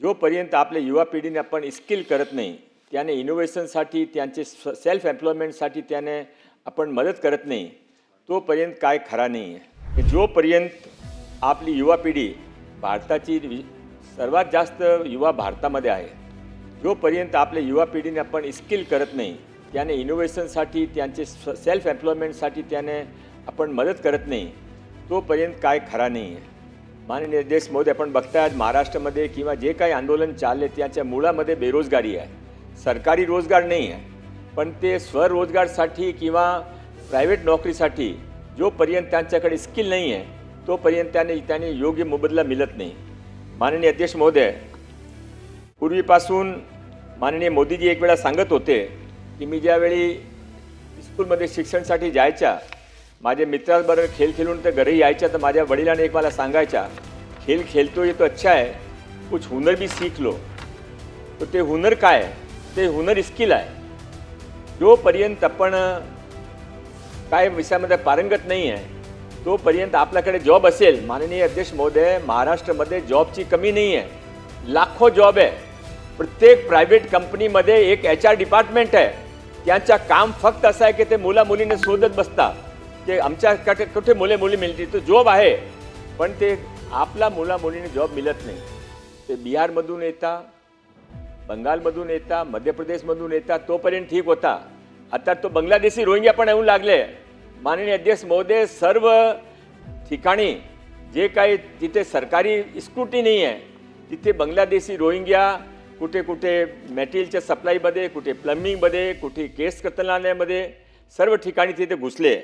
जोपर्यंत आपल्या युवा पिढीने आपण स्किल करत नाही त्याने इनोव्हेशनसाठी त्यांचे स्व सेल्फ एम्प्लॉयमेंटसाठी त्याने आपण मदत करत नाही तोपर्यंत काय खरा नाही आहे जोपर्यंत आपली युवा पिढी भारताची सर्वात जास्त युवा भारतामध्ये आहे जोपर्यंत आपल्या युवा पिढीने आपण स्किल करत नाही त्याने इनोव्हेशनसाठी त्यांचे स्व सेल्फ एम्प्लॉयमेंटसाठी त्याने आपण मदत करत नाही तोपर्यंत काय खरा नाही आहे माननीय देश मोदी आपण बघताय आज महाराष्ट्रामध्ये किंवा जे काही आंदोलन चालले त्याच्या मुळामध्ये बेरोजगारी आहे. सरकारी रोजगार नाही आहे. पण ते स्वरोजगारसाठी किंवा प्रायव्हेट नोकरीसाठी जोपर्यंत त्यांच्याकडे स्किल नाही आहे तोपर्यंत त्याने त्याने योग्य मोबदला मिळत नाही. माननीय अध्यक्ष महोदय पूर्वीपासून माननीय मोदीजी एक वेळा सांगत होते की मी ज्यावेळी स्कूलमध्ये शिक्षणासाठी जायच्या माझ्या मित्रांबरोबर खेळ खेळून तर घरी यायच्या तर माझ्या वडिलांनी एक मला सांगायच्या खेळ खेळतो ये तो अच्छा है कुछ हुनर भी सीख लो. तर ते हुनर काय आहे? ते हुनर स्किल आहे. जोपर्यंत आपण काय विषयामध्ये पारंगत नाही आहे तोपर्यंत आपल्याकडे जॉब असेल. माननीय अध्यक्ष महोदय महाराष्ट्रामध्ये जॉबची कमी नाही आहे. लाखो जॉब आहे. प्रत्येक प्रायव्हेट कंपनीमध्ये एक एच आर डिपार्टमेंट आहे. त्यांचा काम फक्त असं आहे की ते मुला मुलीने शोधत बसतात. ते आमच्याकडे कुठे मुले मुली मिळतील तो जॉब आहे. पण ते आपला मुला मुलीने जॉब मिळत नाही. ते बिहारमधून येता बंगालमधून येता मध्य प्रदेशमधून येता तोपर्यंत ठीक होता. आता तो बांगलादेशी रोहिंग्या पण येऊन लागले. माननीय अध्यक्ष महोदय सर्व ठिकाणी जे काही तिथे सरकारी स्क्रुटी नाही आहे तिथे बांगलादेशी रोहिंग्या कुठे कुठे मॅटेरियलच्या सप्लायमध्ये कुठे प्लम्बिंगमध्ये कुठे केस कतनालयामध्ये सर्व ठिकाणी तिथे घुसले.